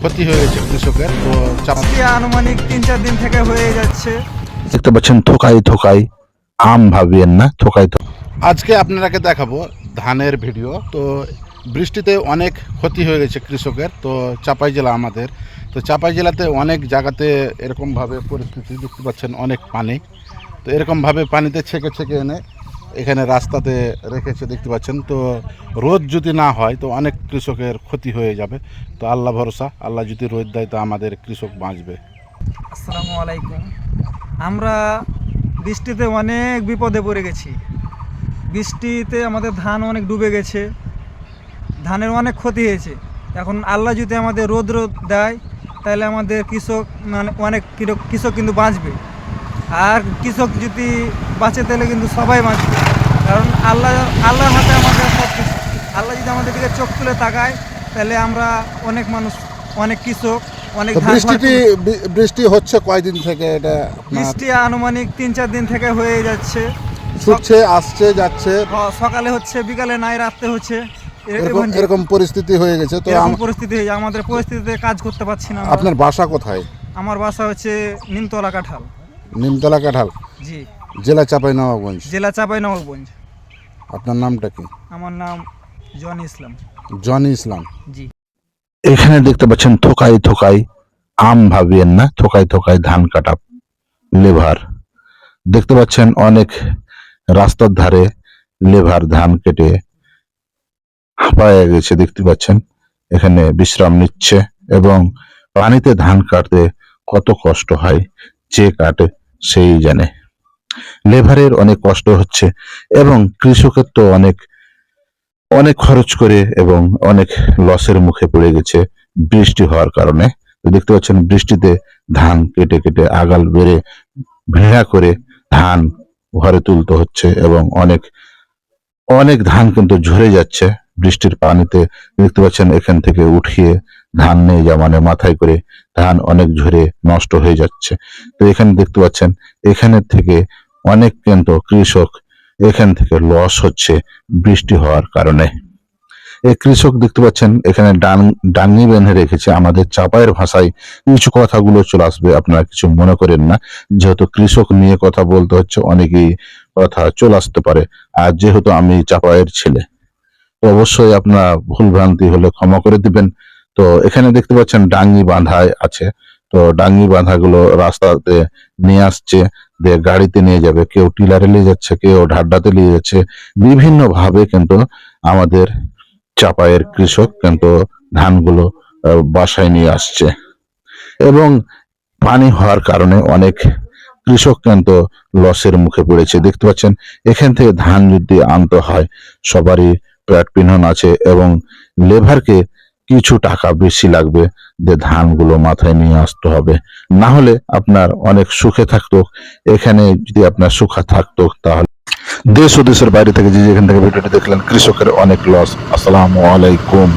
ক্ষতি হয়ে গেছে কৃষকের তো আনুমানিক তিন চার দিন থেকে হয়ে যাচ্ছে। দেখতে পাচ্ছেন থোকাই থোকাই আম ভাবিয়েন না থোকাই থোকাই আজকে আপনারাকে দেখাবো ধানের ভিডিও। তো বৃষ্টিতে অনেক ক্ষতি হয়ে গেছে কৃষকের তো চাপাই জেলা আমাদের। তো চাপাই জেলাতে অনেক জায়গাতে এরকমভাবে পরিস্থিতি দেখতে পাচ্ছেন অনেক পানি। তো এরকমভাবে পানিতে ছেঁকে ছেঁকে এনে এখানে রাস্তাতে রেখেছে, দেখতে পাচ্ছেন। তো রোদ যদি না হয়, তো অনেক কৃষকের ক্ষতি হয়ে যাবে। তো আল্লাহ ভরসা, আল্লাহ যদি রোদ দেয়, তো আমাদের কৃষক বাঁচবে। আসসালামু আলাইকুম। আমরা বৃষ্টিতে অনেক বিপদে পড়ে গেছি। বৃষ্টিতে আমাদের ধান অনেক ডুবে গেছে। ধানের অনেক ক্ষতি হয়েছে। এখন আল্লাহ যদি আমাদের রোদ রোদ দেয়, তাহলে আমাদের কৃষক মানে অনেক কৃষক- কিন্তু বাঁচবে। আর কৃষক যদি বাঁচে তাহলে কিন্তু সবাই বাঁচবে। কারণ আল্লাহ আল্লাহর হাতে আমাদের সব কিছু। আল্লাহ যদি আমাদের দিকে চোখ তুলে তাকায় তাহলে আমরা অনেক মানুষ অনেক কৃষক অনেক বৃষ্টিটি বৃষ্টি হচ্ছে কয়দিন থেকে এটা? বৃষ্টি আনুমানিক তিন চার দিন থেকে হয়ে যাচ্ছে। ছুটছে আসছে যাচ্ছে। সকালে হচ্ছে বিকালে নাই রাত্রে হচ্ছে। এরকম পরিস্থিতি হয়ে গেছে তো পরিস্থিতি হয়ে আমাদের পরিস্থিতিতে কাজ করতে পারছি না আপনার বাসা কোথায়? আমার বাসা হচ্ছে নিমতলা কাঁঠাল। নিমতলা কাঁঠাল। জি। জেলা চাপাই নবাবগঞ্জ জেলা চাপাই নবাবগঞ্জ আপনার নামটা কি? আমার নাম জন ইসলাম। জনি ইসলাম। জি। এখানে দেখতে পাচ্ছেন থোকাই থোকাই আম ভাবিয়েন না থোকাই থোকাই ধান কাটা লেভার। দেখতে পাচ্ছেন অনেক রাস্তার ধারে লেভার ধান কেটে হাঁপায়ে গেছে দেখতে পাচ্ছেন। এখানে বিশ্রাম নিচ্ছে এবং পানিতে ধান কাটতে কত কষ্ট হয় যে কাটে সেই জানে। লেভারের অনেক কষ্ট হচ্ছে এবং কৃষকের তো অনেক অনেক খরচ করে এবং অনেক লসের মুখে পড়ে গেছে বৃষ্টি হওয়ার কারণে। দেখতে পাচ্ছেন বৃষ্টিতে ধান কেটে কেটে আগাল বেড়ে ভেড়া করে ধান ঘরে তুলতে হচ্ছে এবং অনেক অনেক ধান কিন্তু ঝরে যাচ্ছে। বৃষ্টির পানিতে দেখতে পাচ্ছেন এখান থেকে উঠিয়ে ধান নিয়ে যা মানে মাথায় করে ধান অনেক ঝরে নষ্ট হয়ে যাচ্ছে। তো এখানে দেখতে পাচ্ছেন এখানের থেকে অনেক কিন্তু কৃষক এখান থেকে লস হচ্ছে বৃষ্টি হওয়ার কারণে। এই কৃষক দেখতে পাচ্ছেন, এখানে ডাঙ্গি বেঁধে রেখেছে। আমাদের চাপায়ের ভাষায় কিছু কথাগুলো চলে আসবে, আপনারা কিছু মনে করেন না। যেহেতু কৃষক নিয়ে কথা বলতে হচ্ছে, অনেকেই কথা চলে আসতে পারে। আর যেহেতু আমি চাপায়ের ছেলে অবশ্যই আপনারা ভুল ভ্রান্তি হলে ক্ষমা করে দিবেন। তো এখানে দেখতে পাচ্ছেন ডাঙ্গি বাঁধায় আছে। তো ডাঙ্গি বাঁধাগুলো রাস্তাতে নিয়ে আসছে, দিয়ে গাড়িতে নিয়ে যাবে, কেউ টিলারে নিয়ে যাচ্ছে, কেউ ঢাড্ডাতে নিয়ে যাচ্ছে। বিভিন্ন ভাবে কিন্তু আমাদের চাপায়ের কৃষক কিন্তু ধানগুলো বাসায় নিয়ে আসছে। এবং পানি হওয়ার কারণে অনেক কৃষক কিন্তু লসের মুখে পড়েছে। দেখতে পাচ্ছেন, এখান থেকে ধান যদি আনতে হয়, সবারই প্যাট পিনন আছে এবং লেভারকে কিছু টাকা বেশি লাগবে যে ধানগুলো মাথায় নিয়ে আসতে হবে। না হলে আপনার অনেক সুখে থাকতো। এখানে যদি আপনার সুখা থাকতো তাহলে দেশ ও দেশের বাইরে থেকে যে যেখান থেকে ভিডিওটি দেখলেন, কৃষকের অনেক লস আসসালামু আলাইকুম।